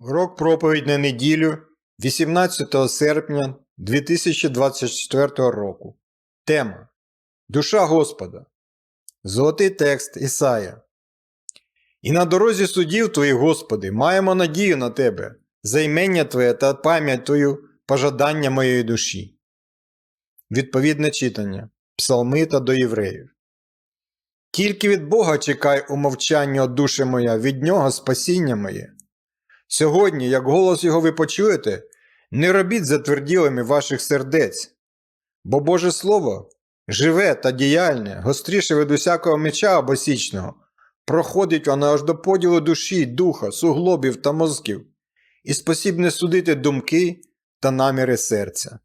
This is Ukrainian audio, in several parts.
Урок проповідь на неділю 18 серпня 2024 року. Тема Душа Господа. Золотий текст Ісая. І на дорозі судів Твоїх, Господи, маємо надію на Тебе, займення Твоє та пам'ять Твою, пожадання моєї душі. Відповідне читання Псалми та до євреїв. Тільки від Бога чекай у мовчанні, о душе моя, від Нього спасіння моє. Сьогодні, як голос його ви почуєте, не робіть затверділими ваших сердець, бо Боже Слово живе та діяльне, гостріше від усякого меча обосічного, проходить воно аж до поділу душі, духа, суглобів та мозків, і спосібне судити думки та наміри серця.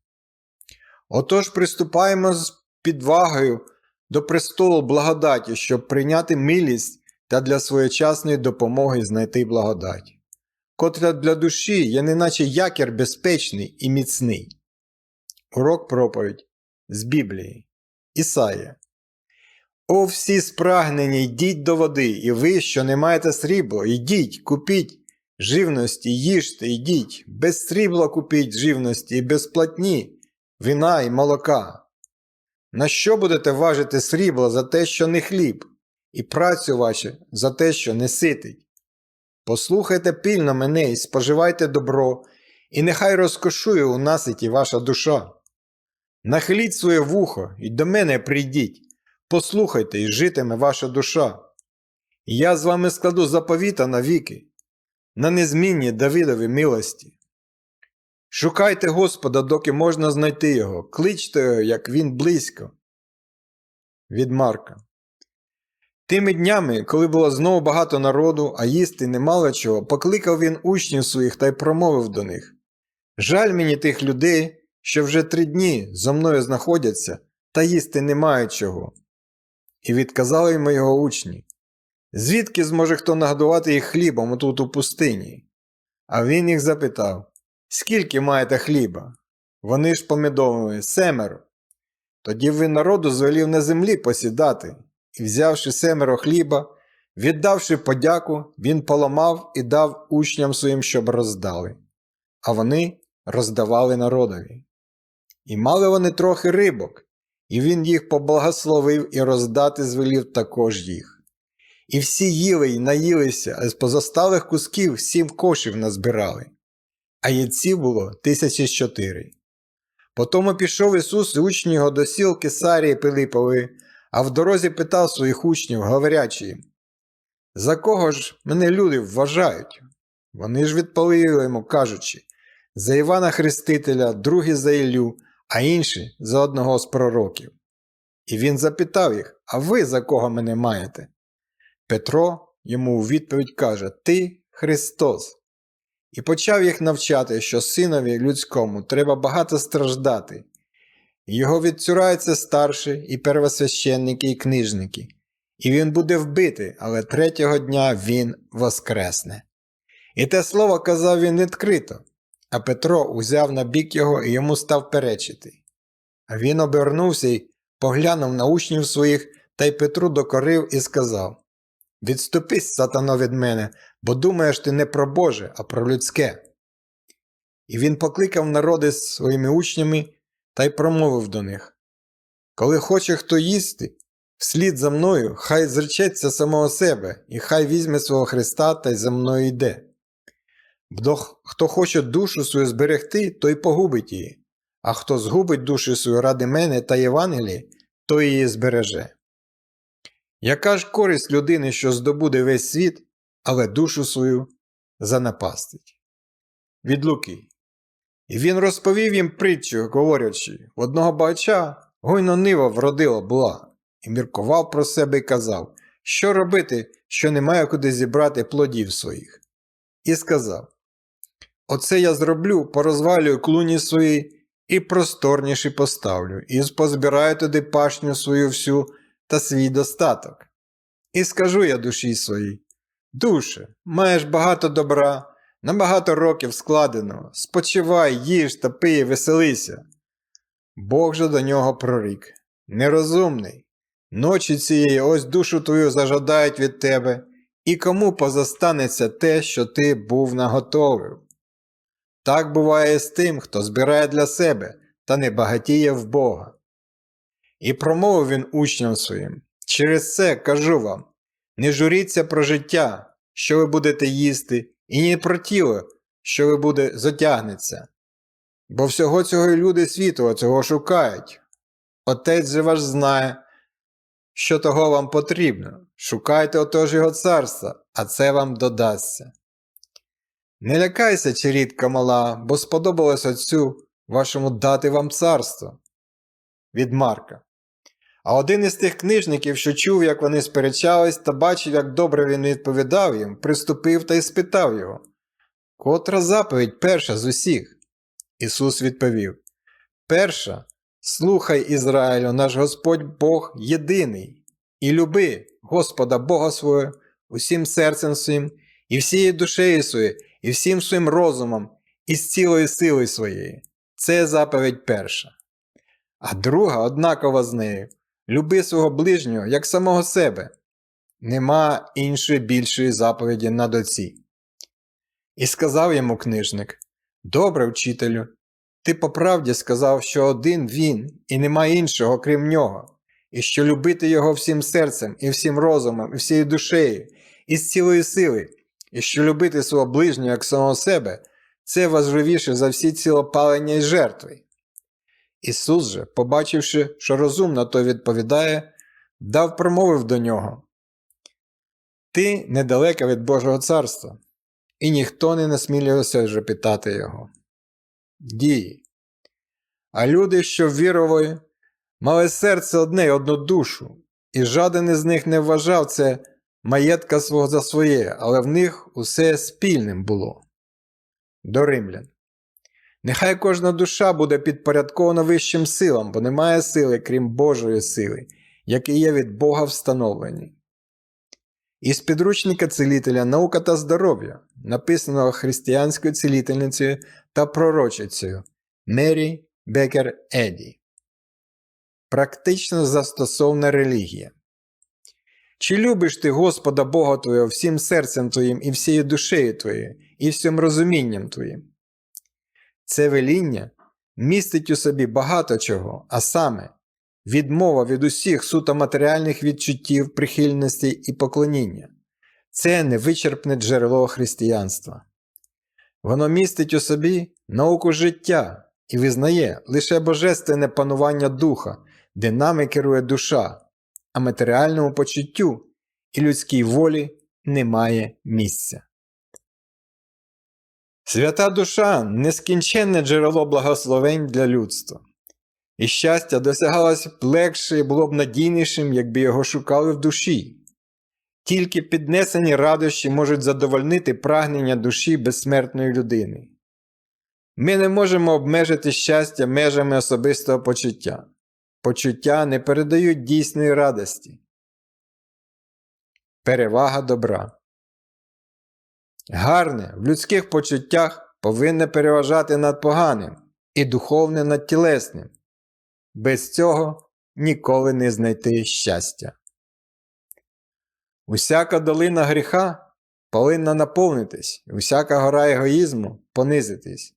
Отож приступаємо з підвагою до престолу благодаті, щоб прийняти милість та для своєчасної допомоги знайти благодать котра для душі є неначе якір безпечний і міцний. Урок проповідь з Біблії. Ісая. О всі спрагнені, йдіть до води, і ви, що не маєте срібло, йдіть, купіть живності, їжте, йдіть, без срібла купіть живності і без платні, вина і молока. На що будете важити срібло за те, що не хліб, і працю вашу за те, що не ситить? Послухайте пильно мене і споживайте добро, і нехай розкошує у наситі ваша душа. Нахиліть своє вухо і до мене прийдіть, послухайте, і житиме ваша душа. Я з вами складу заповіта навіки, на незмінні Давидові милості. Шукайте Господа, доки можна знайти його, кличте його, як він близько. Від Марка. Тими днями, коли було знову багато народу, а їсти не мало чого, покликав він учнів своїх та й промовив до них Жаль мені тих людей, що вже три дні зо мною знаходяться, та їсти не мають чого. І відказали йому його учні Звідки зможе хто нагодувати їх хлібом отут у пустині? А він їх запитав Скільки маєте хліба? Вони ж помідовили семеро. Тоді він народу звелів на землі посідати. І, взявши семеро хліба, віддавши подяку, він поламав і дав учням своїм, щоб роздали, а вони роздавали народові. І мали вони трохи рибок, і він їх поблагословив і роздати звелів також їх. І всі їли й наїлися, а з позосталих кусків сім кошів назбирали, а яйців було тисячі чотири. Потому пішов Ісус і учні його до сіл Кесарії Пилипової, а в дорозі питав своїх учнів, говорячи їм, за кого ж мене люди вважають? Вони ж відповіли йому, кажучи, за Івана Хрестителя, другі за Іллю, а інші за одного з пророків. І він запитав їх, а ви за кого мене маєте? Петро йому у відповідь каже Ти Христос. І почав їх навчати, що синові людському треба багато страждати. Його відцюраються старші і первосвященники, і книжники, і він буде вбитий, але третього дня він воскресне. І те слово казав він відкрито, а Петро узяв на бік його і йому став перечити. А він обернувся і поглянув на учнів своїх та й Петру докорив і сказав Відступись, сатано, від мене, бо думаєш ти не про Боже, а про людське. І він покликав народи з своїми учнями та й промовив до них Коли хоче хто їсти, вслід за мною, хай зречеться самого себе, і хай візьме свого Христа та й за мною йде. Хто хоче душу свою зберегти, той погубить її, а хто згубить душу свою ради мене та Євангелії, той її збереже. Яка ж користь людини, що здобуде весь світ, але душу свою занапастить? Від Луки. І він розповів їм притчу, говорячи, одного багача гойно нива вродила була, і міркував про себе і казав, що робити, що немає куди зібрати плодів своїх. І сказав: Оце я зроблю, порозвалюю клуні свої і просторніші поставлю, і позбираю туди пашню свою всю та свій достаток. І скажу я душі своїй: Душе, маєш багато добра. На багато років складеного, спочивай, їж та пий, веселися. Бог же до нього прорік нерозумний. Ночі цієї ось душу твою зажадають від тебе, і кому позостанеться те, що ти був наготовив. Так буває з тим, хто збирає для себе та не багатіє в Бога. І промовив він учням своїм через це кажу вам не журіться про життя, що ви будете їсти, і не про тіло, що ви буде зотягнеться. Бо всього цього і люди світу цього шукають. Отець же ваш знає, що того вам потрібно. Шукайте отож його царства, а це вам додасться. Не лякайся, чирідка мала, бо сподобалось отцю вашому дати вам царство. Від Марка. А один із тих книжників, що чув, як вони сперечались, та бачив, як добре він відповідав їм, приступив та й спитав його. Котра заповідь перша з усіх? Ісус відповів: Перша, слухай Ізраїлю, наш Господь Бог єдиний, і люби Господа Бога свого усім серцем своїм, і всією душею своєю, і всім своїм розумом, і з цілою силою своєю. Це заповідь перша. А друга однакова з нею люби свого ближнього як самого себе. Нема іншої більшої заповіді на доці. І сказав йому книжник Добре, вчителю, ти по правді сказав, що один він, і нема іншого, крім нього, і що любити його всім серцем, і всім розумом, і всією душею, і з цілої сили, і що любити свого ближнього як самого себе, це важливіше за всі цілопалення і жертви. Ісус же, побачивши, що розумно той відповідає, дав промовив до нього Ти недалека від Божого царства, і ніхто не насмілювався вже питати його. Дії. А люди, що вірували, мали серце одне й одну душу, і жаден із них не вважав це маєтка свого за своє, але в них усе спільним було. До римлян. Нехай кожна душа буде підпорядкована вищим силам, бо немає сили, крім Божої сили, які є від Бога встановлені. Із підручника цілителя Наука та здоров'я, написаного християнською цілительницею та пророчицею Мері Бекер Еді. Практично застосовна релігія. Чи любиш ти Господа Бога Твого всім серцем Твоїм і всією душею Твоєю, і всім розумінням Твоїм? Це веління містить у собі багато чого, а саме відмова від усіх суто матеріальних відчуттів, прихильності і поклоніння. Це невичерпне джерело християнства. Воно містить у собі науку життя і визнає лише божественне панування духа, де нами керує душа, а матеріальному почуттю і людській волі немає місця. Свята душа нескінченне джерело благословень для людства, і щастя досягалося б легше і було б надійнішим, якби його шукали в душі. Тільки піднесені радощі можуть задовольнити прагнення душі безсмертної людини. Ми не можемо обмежити щастя межами особистого почуття. Почуття не передають дійсної радості. Перевага добра. Гарне в людських почуттях повинне переважати над поганим і духовне над тілесним. Без цього ніколи не знайти щастя. Усяка долина гріха повинна наповнитись, і усяка гора егоїзму понизитись,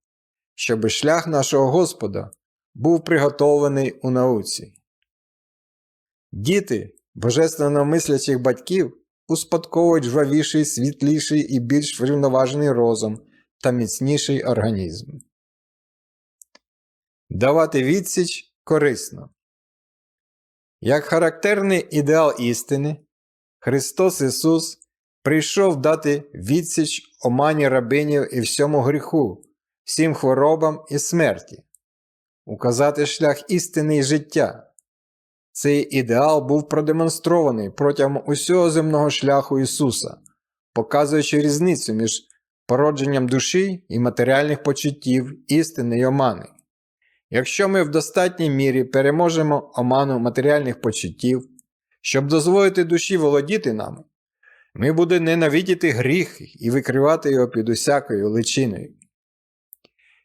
щоби шлях нашого Господа був приготовлений у науці. Діти божественно мислячих батьків успадковують жвавіший, світліший і більш врівноважений розум та міцніший організм. Давати відсіч корисно. Як характерний ідеал істини, Христос Ісус прийшов дати відсіч омані рабинів і всьому гріху, всім хворобам і смерті, указати шлях істини і життя. Цей ідеал був продемонстрований протягом усього земного шляху Ісуса, показуючи різницю між породженням душі і матеріальних почуттів, істини й омани. Якщо ми в достатній мірі переможемо оману матеріальних почуттів, щоб дозволити душі володіти нами, ми будемо ненавидіти гріх і викривати його під усякою личиною.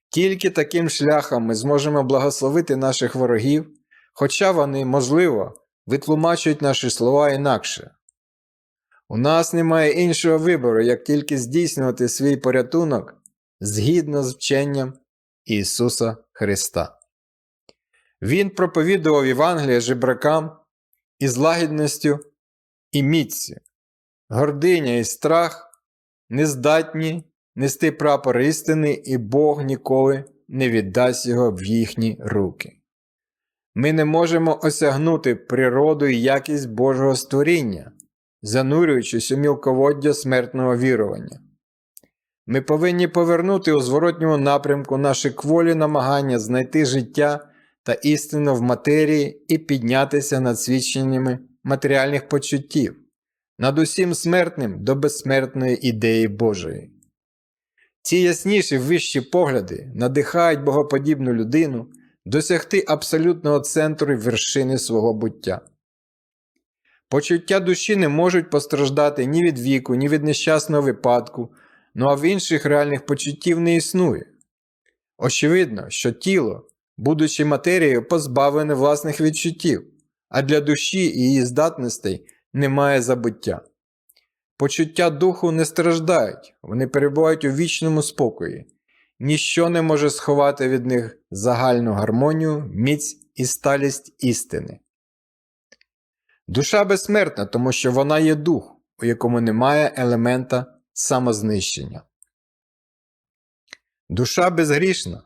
Тільки таким шляхом ми зможемо благословити наших ворогів, хоча вони, можливо, витлумачують наші слова інакше. У нас немає іншого вибору, як тільки здійснювати свій порятунок згідно з вченням Ісуса Христа. Він проповідував Євангеліє жебракам із лагідністю і міцю. Гординя і страх не здатні нести прапор істини, і Бог ніколи не віддасть його в їхні руки. Ми не можемо осягнути природу і якість Божого створіння, занурюючись у мілководдя смертного вірування. Ми повинні повернути у зворотньому напрямку наші кволі намагання знайти життя та істину в матерії і піднятися над свідченнями матеріальних почуттів, над усім смертним до безсмертної ідеї Божої. Ці ясніші вищі погляди надихають богоподібну людину досягти абсолютного центру і вершини свого буття. Почуття душі не можуть постраждати ні від віку, ні від нещасного випадку, ну а в інших реальних почуттів не існує. Очевидно, що тіло, будучи матерією, позбавлене власних відчуттів, а для душі і її здатностей немає забуття. Почуття духу не страждають, вони перебувають у вічному спокої, ніщо не може сховати від них загальну гармонію, міць і сталість істини. Душа безсмертна, тому що вона є дух, у якому немає елемента самознищення. Душа безгрішна.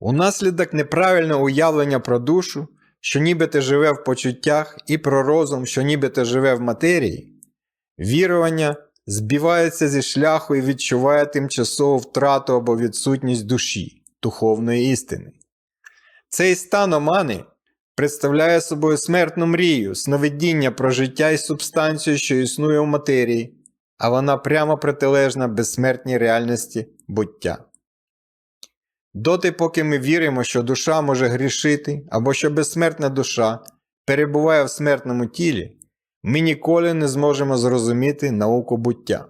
Унаслідок неправильного уявлення про душу, що нібито живе в почуттях, і про розум, що нібито живе в матерії, вірування збивається зі шляху і відчуває тимчасову втрату або відсутність душі, духовної істини. Цей стан омани представляє собою смертну мрію, сновидіння про життя і субстанцію, що існує у матерії, а вона прямо протилежна безсмертній реальності буття. Доти, поки ми віримо, що душа може грішити, або що безсмертна душа перебуває в смертному тілі, ми ніколи не зможемо зрозуміти науку буття.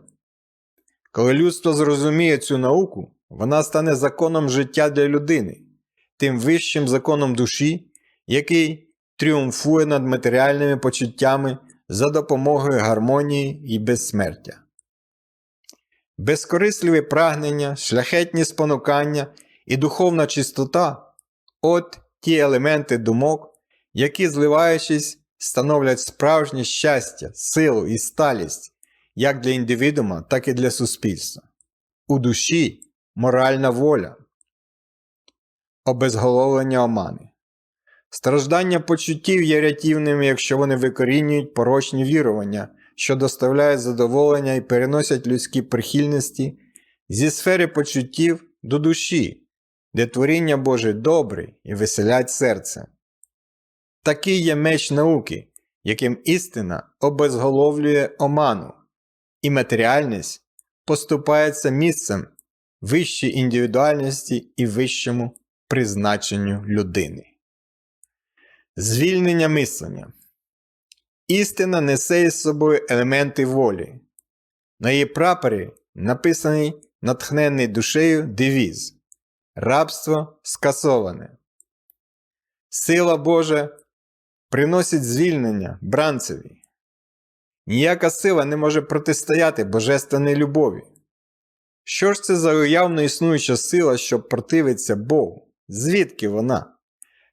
Коли людство зрозуміє цю науку, вона стане законом життя для людини, тим вищим законом душі, який тріумфує над матеріальними почуттями за допомогою гармонії і безсмертя. Безкорисливі прагнення, шляхетні спонукання і духовна чистота от ті елементи думок, які, зливаючись, становлять справжнє щастя, силу і сталість як для індивідума, так і для суспільства. У душі моральна воля, обезголовлення омани. Страждання почуттів є рятівними, якщо вони викорінюють порочні вірування, що доставляють задоволення і переносять людські прихильності зі сфери почуттів до душі, де творіння Боже добре і веселять серце. Такий є меч науки, яким істина обезголовлює оману, і матеріальність поступається місцем вищій індивідуальності і вищому призначенню людини. Звільнення мислення. Істина несе із собою елементи волі. На її прапорі написаний натхнений душею девіз Рабство скасоване. Сила Божа приносить звільнення бранцеві. Ніяка сила не може протистояти божественній любові. Що ж це за уявно існуюча сила, що противиться Богу? Звідки вона?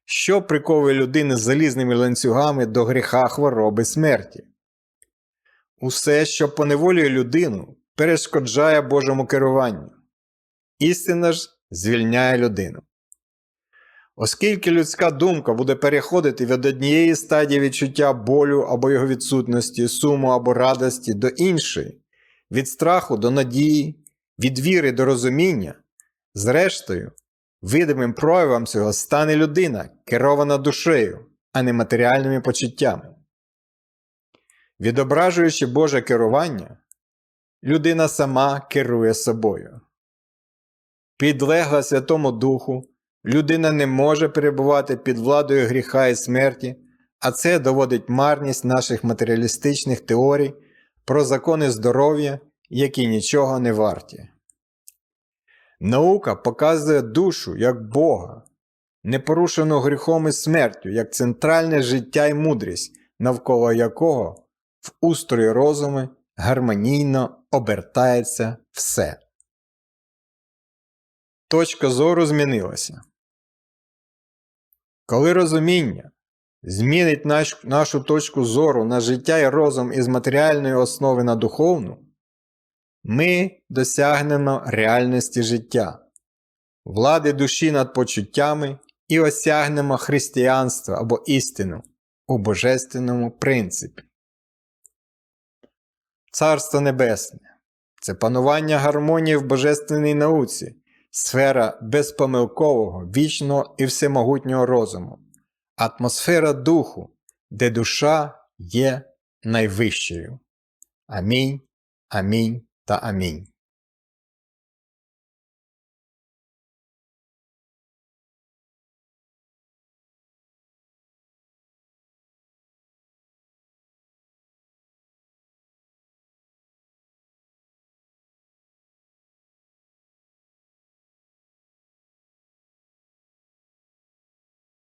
Що приковує людини залізними ланцюгами до гріха хвороби смерті? Усе, що поневолює людину, перешкоджає Божому керуванню. Істина ж звільняє людину. Оскільки людська думка буде переходити від однієї стадії відчуття болю або його відсутності, суму або радості до іншої, від страху до надії, від віри до розуміння, зрештою, видимим проявом цього стане людина, керована душею, а не матеріальними почуттями. Відображуючи Боже керування, людина сама керує собою. Підлегла Святому Духу, людина не може перебувати під владою гріха і смерті, а це доводить марність наших матеріалістичних теорій про закони здоров'я, які нічого не варті. Наука показує душу як Бога, непорушену гріхом і смертю, як центральне життя і мудрість, навколо якого в устрої розуму гармонійно обертається все. Точка зору змінилася. Коли розуміння змінить наш, нашу точку зору на життя і розум із матеріальної основи на духовну, ми досягнемо реальності життя, влади душі над почуттями і осягнемо християнство або істину у божественному принципі. Царство Небесне це панування гармонії в божественній науці, сфера безпомилкового, вічного і всемогутнього розуму, атмосфера духу, де душа є найвищою. Амінь, амінь та амінь.